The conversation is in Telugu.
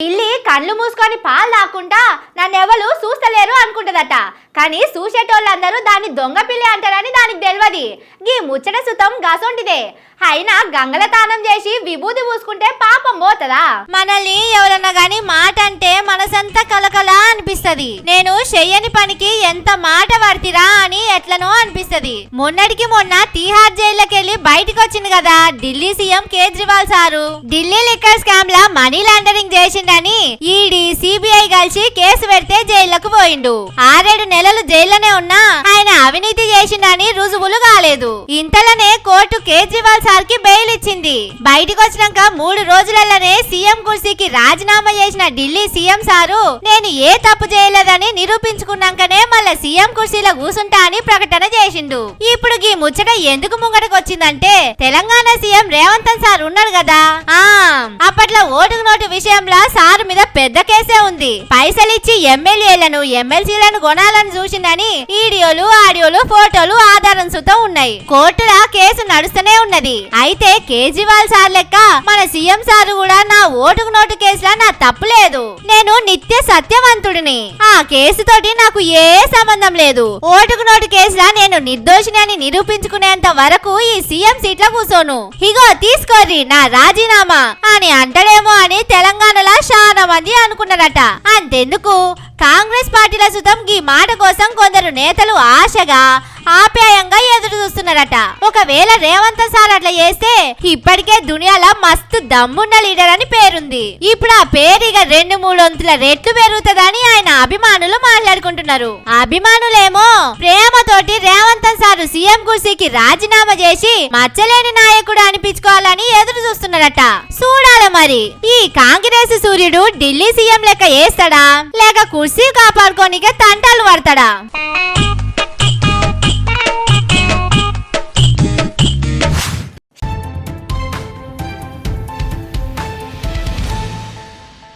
ఇల్లి కళ్ళు మూసుకొని పాలు తాకుండా నన్నెవరు చూస్తలేరు అనుకుంటదట. కానీ చూసేటోళ్ళందరూ దాన్ని దొంగ పిల్లి అంటారని దానికి తెలియదు గీ ముచ్చట సుతం గసొంటిదే. అయినా గంగల తానం చేసి విభూతి పూసుకుంటే పాపం పోతదా? మనల్ని ఎవరన్నా గాని మాట అంటే మనసంతా కలకల అనిపిస్తది. నేను చెయ్యని పనికి ఎంత మాట పడితిరా అని ఎట్లనో అనిపిస్తది. మొన్నటికి మొన్న తీహార్ జైల్లోకెళ్ళి బయటికి వచ్చింది కదా Delhi CM Kejriwal sir. Delhi liquor scam లా మనీ లాండరింగ్ చేసిండని ఈడీ సిబిఐ కలిసి కేసు పెడితే జైళ్ళకు పోయిండు. ఆరేడు నెలలు జైల్లోనే ఉన్నా ఆయన అవినీతి చేసిండని రుజువులు కాలేదు. ఇంతలోనే కోర్టు కేజ్రీవాల్ సార్కి బెయిల్ ఇచ్చింది. బయటికి వచ్చినాక మూడు రోజులలోనే సీఎం కుర్సీకి రాజీనామా చేసిన ఢిల్లీ సీఎం సారు నేను ఏ తప్పు చేయలేదని నిరూపించుకున్నాకనే మళ్ళీ సీఎం కుర్సీలో కూసుంటా అని ప్రకటన చేసిండు. ఇప్పుడు ఈ ముచ్చట ఎందుకు ముంగటకు వచ్చిందంటే తెలంగాణ సీఎం రేవంత్ సార్ ఉన్నాడు కదా. ఆ అప్పట్లో ఓటుకు నోటు విషయంలో సార్ మీద పెద్ద కేసే ఉంది. పైసలిచ్చి ఎమ్మెల్యేలను ఎమ్మెల్సీలను కొనాలని చూసిందని వీడియోలు ఆడియోలు ఫోటోలు ఆధారం సుతం ఉన్నాయి. కోర్టులో కేసు నడుస్తూనే ఉన్నది. అయితే కేజ్రీవాల్ సార్ లెక్క మన సీఎం సార్ కూడా నా ఓటుకు నోటు కేసులో నా తప్పు లేదు. నేను నిత్య సత్యవంతుడిని. ఆ కేసు తోటి నాకు ఏ సంబంధం లేదు. ఓటుకు నోటు కేసులో నేను నిర్దోషిని అని నిరూపించుకునేంత వరకు ఈ సీఎం సీట్ల కూర్చోను. ఇగో తీసుకోర్రి నా రాజీనామా అని అంటడేమో అని తెలంగాణలో చాలా మంది అనుకున్నారట. అంతెందుకు? కాంగ్రెస్ ప్రస్తుతం సుతం ఈ మాట కోసం కొందరు నేతలు ఆశగా ఆప్యాయంగా ఎదురు చూస్తున్నారట. ఒకవేళ రేవంత్ సార్ అట్లా చేస్తే ఇప్పటికే దునియాలో మస్తు దమ్మున్న లీడర్ అని పేరుంది. ఇప్పుడు ఆ పేరు ఇక రెండు మూడు వంతుల రెట్లు పెరుగుతుందని ఆయన అభిమానులు మాట్లాడుకుంటున్నారు. అభిమానులేమో ప్రేమతోటి రేవంత్ సార్ సీఎం కుర్సీకి రాజీనామా చేసి మచ్చలేని నాయకుడు అనిపించుకోవాలని ఎదురు చూస్తున్నారట. చూడాల మరి ఈ కాంగ్రెస్ సూర్యుడు ఢిల్లీ సీఎం లెక్క వేస్తాడా లేక కుర్సీ కాపాడుకోనికే తంటాలు పడతాడా?